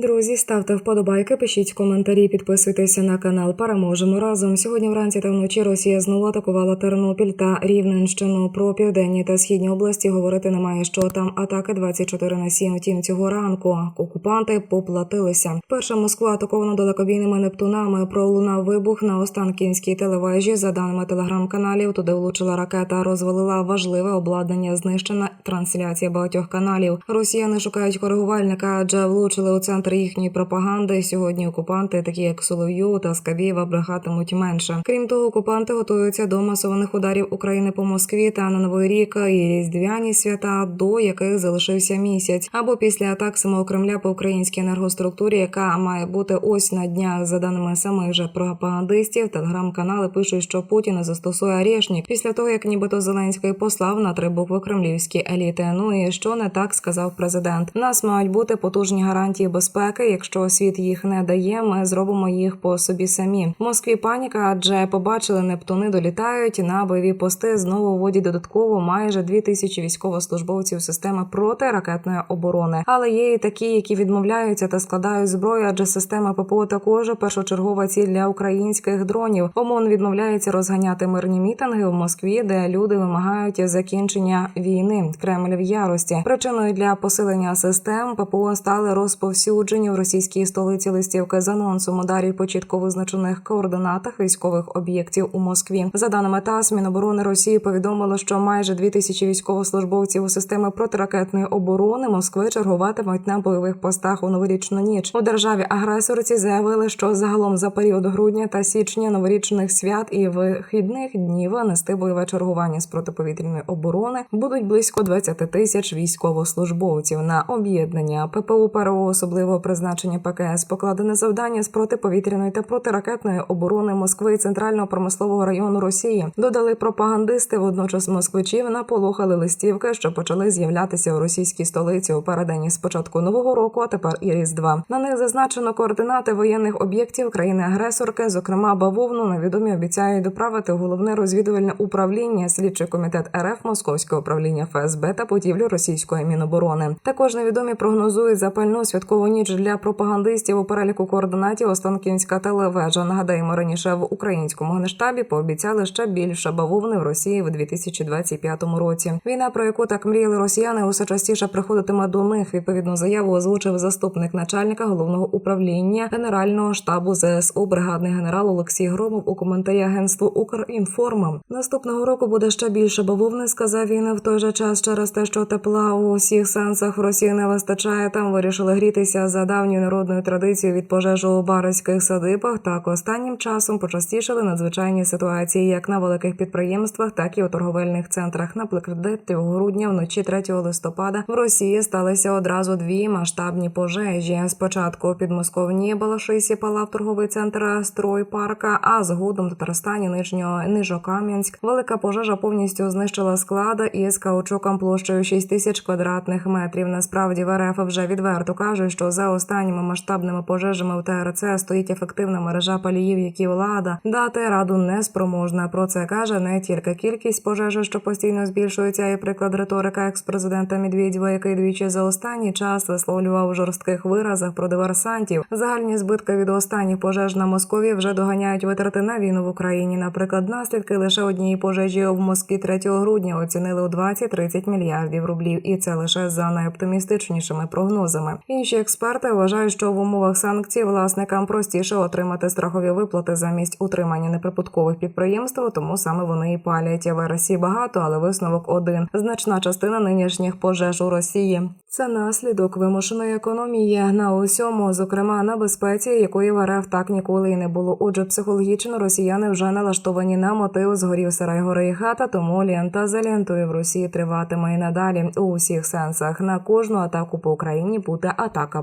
Друзі, ставте вподобайки, пишіть коментарі, підписуйтеся на канал. Переможемо разом. Сьогодні вранці та вночі Росія знову атакувала Тернопіль та Рівненщину. Про південні та східні області говорити немає, що там атаки 24 на 7. Втім, цього ранку окупанти поплатилися. Перша Москва атакована далекобійними нептунами. Пролунав вибух на Останкінській телевежі. За даними телеграм-каналів, туди влучила ракета, розвалила важливе обладнання. Знищена трансляція багатьох каналів. Росіяни шукають коригувальника, адже влучили у центр їхньої пропаганди. Сьогодні окупанти, такі як Солов'ю та Скабєєва, брехатимуть менше. Крім того, окупанти готуються до масованих ударів України по Москві та на Новий рік і різдвяні свята, до яких залишився місяць, або після атак самого Кремля по українській енергоструктурі, яка має бути ось на днях, за даними самих же пропагандистів. Телеграм-канали пишуть, що Путін застосує арешник після того, як нібито Зеленський послав на три букви кремлівські еліти. Ну і що не так сказав президент. У нас мають бути потужні гарантії безпеки. Якщо світ їх не дає, ми зробимо їх по собі самі. В Москві паніка, адже побачили нептуни долітають на бойові пости. Знову вводять додатково майже дві тисячі військовослужбовців системи протиракетної оборони. Але є і такі, які відмовляються та складають зброю, адже система ППО також першочергова ціль для українських дронів. ОМОН відмовляється розганяти мирні мітинги в Москві, де люди вимагають закінчення війни. Кремль в ярості. Причиною для посилення систем ППО стали розповсюджені в російській столиці листівки з анонсом ударів по чітко визначених координатах військових об'єктів у Москві. За даними ТАСС, Міноборони Росії повідомило, що майже дві тисячі військовослужбовців у системи протиракетної оборони Москви чергуватимуть на бойових постах у новорічну ніч. У державі агресорці заявили, що загалом за період грудня та січня новорічних свят і вихідних днів нести бойове чергування з протиповітряної оборони будуть близько 20 тисяч військовослужбовців на об'єднання ППУ ПРО особливого призначення ПКС покладене завдання з протиповітряної та протиракетної оборони Москви і центрального промислового району Росії. Додали пропагандисти. Водночас москвичів наполохали листівки, що почали з'являтися у російській столиці у переденні спочатку нового року, а тепер і різдва. На них зазначено координати воєнних об'єктів країни-агресорки, зокрема бавовну. Невідомі обіцяють доправити головне розвідувальне управління, слідчий комітет РФ, Московське управління ФСБ та будівлю російської міноборони. Також невідомі прогнозують запальну святкову ніч для пропагандистів у переліку координатів Останкінська телевежа. Нагадаємо, раніше в українському генштабі пообіцяли ще більше бавовни в Росії в 2025 році. Війна, про яку так мріяли росіяни, усе частіше приходитиме до них. Відповідну заяву озвучив заступник начальника головного управління генерального штабу ЗСУ, бригадний генерал Олексій Громов у коментарі агентству Укрінформа. Наступного року буде ще більше бавовни, сказав він в той же час через те, що тепла у усіх сенсах в Росії не вистачає. Там вирішили грітися за давньою народною традицією від пожежу у барських садибах. Так останнім часом почастішали надзвичайні ситуації, як на великих підприємствах, так і у торговельних центрах. Наприклад, 3 грудня вночі 3 листопада в Росії сталися одразу дві масштабні пожежі. Спочатку Підмосковні Балашисі палав торговий центр стройпарка, а згодом в Татарстані нижнього Нижокам'янськ велика пожежа повністю знищила склада із каучуком площею 6 тисяч квадратних метрів. Насправді в РФ вже відверто кажуть, що за останніми масштабними пожежами в ТРЦ стоїть ефективна мережа паліїв, які влада дати раду не спроможна. Про це каже не тільки кількість пожежі, що постійно збільшується, і приклад риторика екс-президента Медведєва, який двічі за останній час висловлював у жорстких виразах про диверсантів. Загальні збитки від останніх пожеж на Москові вже доганяють витрати на війну в Україні. Наприклад, наслідки лише однієї пожежі в Москві 3 грудня оцінили у 20-30 мільярдів рублів, і це лише за найоптимістичнішими прогнозами. Інші експерти вважають, що в умовах санкцій власникам простіше отримати страхові виплати замість утримання неприбуткових підприємств, тому саме вони і палять. Версій багато, але висновок один: значна частина нинішніх пожеж у Росії. Це наслідок вимушеної економії на усьому, зокрема на безпеці, якої в РФ так ніколи і не було. Отже, психологічно росіяни вже налаштовані на мотив згорів сарай гори і хата, тому лента за лентою в Росії триватиме і надалі у усіх сенсах. На кожну атаку по Україні буде атака